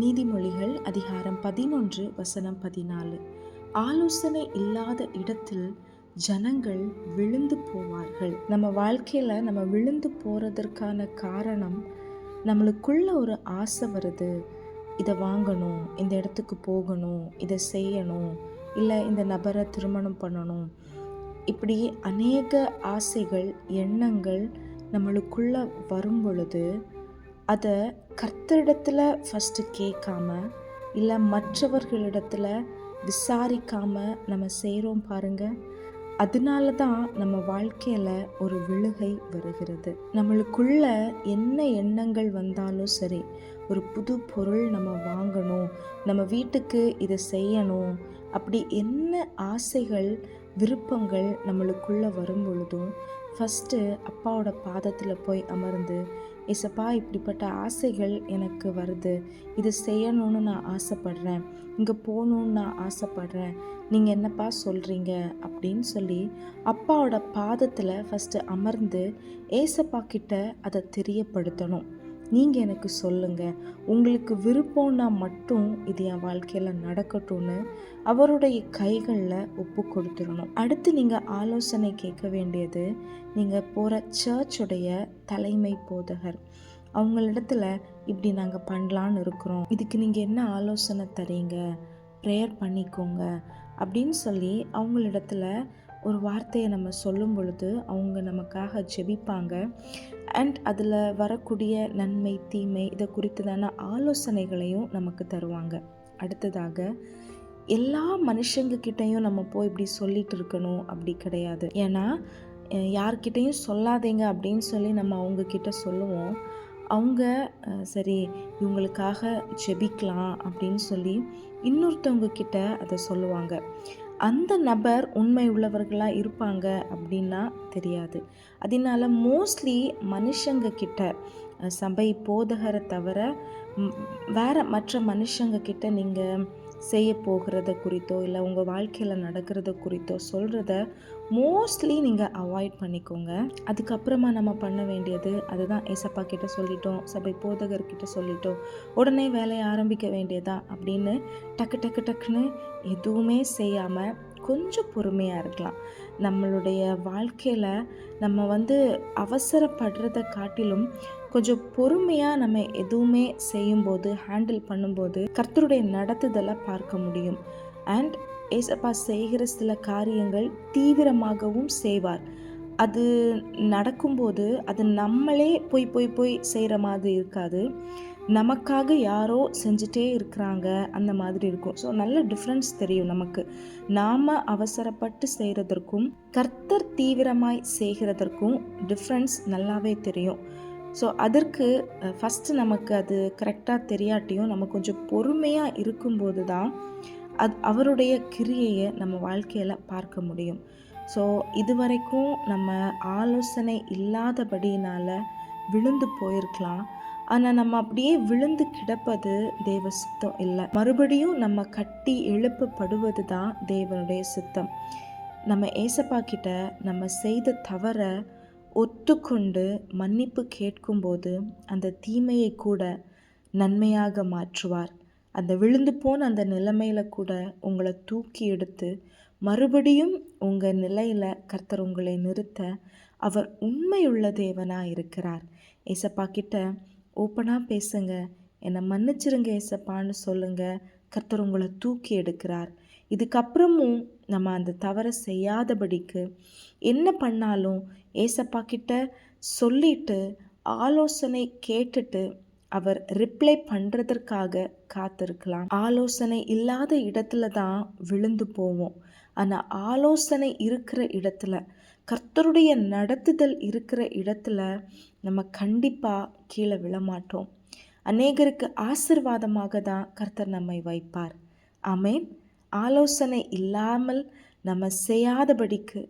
நீதிமொழிகள் அதிகாரம் பதினொன்று வசனம் பதினாலு. ஆலோசனை இல்லாத இடத்தில் ஜனங்கள் விழுந்து போவார்கள். நம்ம வாழ்க்கையில் நம்ம விழுந்து போகிறதற்கான காரணம் நம்மளுக்குள்ள ஒரு ஆசை வருது. இதை வாங்கணும் இந்த இடத்துக்கு போகணும் இதை செய்யணும் இல்லை இந்த நபரை திருமணம் பண்ணணும். இப்படி அநேக ஆசைகள் எண்ணங்கள் நம்மளுக்குள்ள வரும் பொழுது அதை கர்த்தரிடத்தில் ஃபஸ்ட்டு கேட்காம இல்லை மற்றவர்களிடத்தில் விசாரிக்காம நம்ம செய்கிறோம் பாருங்க. அதனால தான் நம்ம வாழ்க்கையில் ஒரு விழுகை வருகிறது. நம்மளுக்குள்ள என்ன எண்ணங்கள் வந்தாலும் சரி ஒரு புது பொருள் நம்ம வாங்கணும் நம்ம வீட்டுக்கு இதை செய்யணும் அப்படி என்ன ஆசைகள் விருப்பங்கள் நம்மளுக்குள்ளே வரும் பொழுதும் ஃபஸ்ட்டு அப்பாவோட பாதத்தில் போய் அமர்ந்து ஏசப்பா இப்படிப்பட்ட ஆசைகள் எனக்கு வருது. இது செய்யணும்னு நான் ஆசைப்படுறேன். இங்கே போகணுன்னு நான் ஆசைப்படுறேன். நீங்கள் என்னப்பா சொல்கிறீங்க அப்படின்னு சொல்லி அப்பாவோட பாதத்தில் ஃபஸ்ட்டு அமர்ந்து ஏசப்பா கிட்ட அதை தெரியப்படுத்தணும். நீங்கள் எனக்கு சொல்லுங்கள் உங்களுக்கு விருப்பம்னா மட்டும் இது என் வாழ்க்கையில் நடக்கட்டும்னு அவருடைய கைகளில் ஒப்பு கொடுத்துடணும். அடுத்து நீங்கள் ஆலோசனை கேட்க வேண்டியது நீங்கள் போகிற சர்ச்சுடைய தலைமை போதகர். அவங்களிடத்துல இப்படி நாங்கள் பண்ணலான்னு இருக்கிறோம். இதுக்கு நீங்கள் என்ன ஆலோசனை தரீங்க? ப்ரேயர் பண்ணிக்கோங்க. அப்படின்னு சொல்லி அவங்களிடத்துல ஒரு வார்த்தையை நம்ம சொல்லும் பொழுது அவங்க நமக்காக ஜெபிப்பாங்க. அண்ட் அதில் வரக்கூடிய நன்மை தீமை இதை குறித்ததான ஆலோசனைகளையும் நமக்கு தருவாங்க. அடுத்ததாக எல்லா மனுஷங்கக்கிட்டையும் நம்ம போய் இப்படி சொல்லிட்டு இருக்கணும் அப்படி கிடையாது. ஏன்னா யார்கிட்டையும் சொல்லாதீங்க அப்படின்னு சொல்லி நம்ம அவங்கக்கிட்ட சொல்லுவோம். அவங்க சரி இவங்களுக்காக ஜெபிக்கலாம் அப்படின்னு சொல்லி இன்னொருத்தவங்க கிட்ட அதை சொல்லுவாங்க. அந்த நபர் உண்மை உள்ளவர்களாக இருப்பாங்க அப்படின்னா தெரியாது. அதனால மோஸ்ட்லி மனுஷங்க கிட்ட சபை போதகரை தவிர வேறு மற்ற மனுஷங்க கிட்ட நீங்கள் செய்ய போகிறத குறித்தோ இல்லை உங்கள் வாழ்க்கையில் நடக்கிறத குறித்தோ சொல்கிறத மோஸ்ட்லி நீங்கள் அவாய்ட் பண்ணிக்கோங்க. அதுக்கப்புறமா நம்ம பண்ண வேண்டியது அதுதான் ஏசப்பா கிட்ட சொல்லிட்டோம் சபை போதகர்கிட்ட சொல்லிட்டோம் உடனே வேலையை ஆரம்பிக்க வேண்டியதா அப்படின்னு டக்கு டக்கு டக்குன்னு எதுவுமே செய்யாமல் கொஞ்சம் பொறுமையாக இருக்கலாம். நம்மளுடைய வாழ்க்கையில் நம்ம வந்து அவசரப்படுறத காட்டிலும் கொஞ்சம் பொறுமையாக நம்ம எதுவுமே செய்யும்போது ஹேண்டில் பண்ணும்போது கர்த்தருடைய நடத்துதலை பார்க்க முடியும். அண்ட் ஏசப்பா செய்கிற சில காரியங்கள் தீவிரமாகவும் செய்வார். அது நடக்கும்போது அது நம்மளே போய் போய் போய் செய்கிற மாதிரி இருக்காது. நமக்காக யாரோ செஞ்சுட்டே இருக்கிறாங்க அந்த மாதிரி இருக்கும். ஸோ நல்ல டிஃப்ரென்ஸ் தெரியும் நமக்கு. நாம் அவசரப்பட்டு செய்கிறதற்கும் கர்த்தர் தீவிரமாய் செய்கிறதற்கும் டிஃப்ரென்ஸ் நல்லாவே தெரியும். ஸோ அதற்கு ஃபஸ்ட்டு நமக்கு அது கரெக்டாக தெரியாட்டியும் நம்ம கொஞ்சம் பொறுமையாக இருக்கும்போது தான் அது அவருடைய கிரியையை நம்ம வாழ்க்கையில் பார்க்க முடியும். ஸோ இது வரைக்கும் நம்ம ஆலோசனை இல்லாதபடியினால் விழுந்து போயிருக்கலாம். ஆனால் நம்ம அப்படியே விழுந்து கிடப்பது தேவ சித்தம் இல்லை. மறுபடியும் நம்ம கட்டி எழுப்பப்படுவது தான் தேவனுடைய சித்தம். நம்ம ஏசப்பா கிட்ட நம்ம செய்த தவற ஒத்துக்கொண்டு மன்னிப்பு கேட்கும்போது அந்த தீமையை கூட நன்மையாக மாற்றுவார். அந்த விழுந்து போன அந்த நிலைமையில் கூட உங்களை தூக்கி எடுத்து மறுபடியும் உங்கள் நிலையில் கர்த்தர் உங்களை நிறுத்த அவர் உண்மையுள்ள தேவனாக இருக்கிறார். ஏசப்பா கிட்ட ஓப்பனாக பேசுங்க. என்னை மன்னிச்சிருங்க ஏசப்பான்னு சொல்லுங்கள் கர்த்தர் உங்களை தூக்கி எடுக்கிறார். இதுக்கப்புறமும் நம்ம அந்த தவறை செய்யாதபடிக்கு என்ன பண்ணாலும் ஏசப்பா கிட்ட சொல்லிட்டு ஆலோசனை கேட்டுட்டு அவர் ரிப்ளை பண்ணுறதற்காக காத்திருக்கலாம். ஆலோசனை இல்லாத இடத்துல தான் விழுந்து போவோம். ஆனால் ஆலோசனை இருக்கிற இடத்துல கர்த்தருடைய நடத்துதல் இருக்கிற இடத்துல நம்ம கண்டிப்பாக கீழே விழமாட்டோம். அநேகருக்கு ஆசிர்வாதமாக தான் கர்த்தர் நம்மை வைப்பார். அமேன் ஆலோசனை இல்லாமல் நம்ம செய்யாதபடிக்கு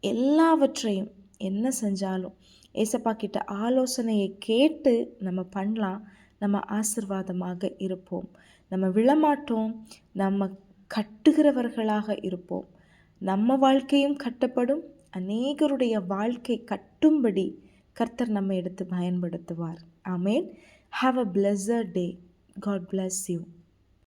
எல்லாவற்றையும் என்ன செஞ்சாலும் ஏசப்பா கிட்ட ஆலோசனையை கேட்டு நம்ம பண்ணலாம். நம்ம ஆசிர்வாதமாக இருப்போம். நம்ம விழமாட்டோம். நம்ம கட்டுகிறவர்களாக இருப்போம். நம்ம வாழ்க்கையும் கட்டப்படும். அநேகருடைய வாழ்க்கை கட்டும்படி கர்த்தர் நம்ம எடுத்து பயன்படுத்துவார். ஆமேன். Have a pleasure day God bless you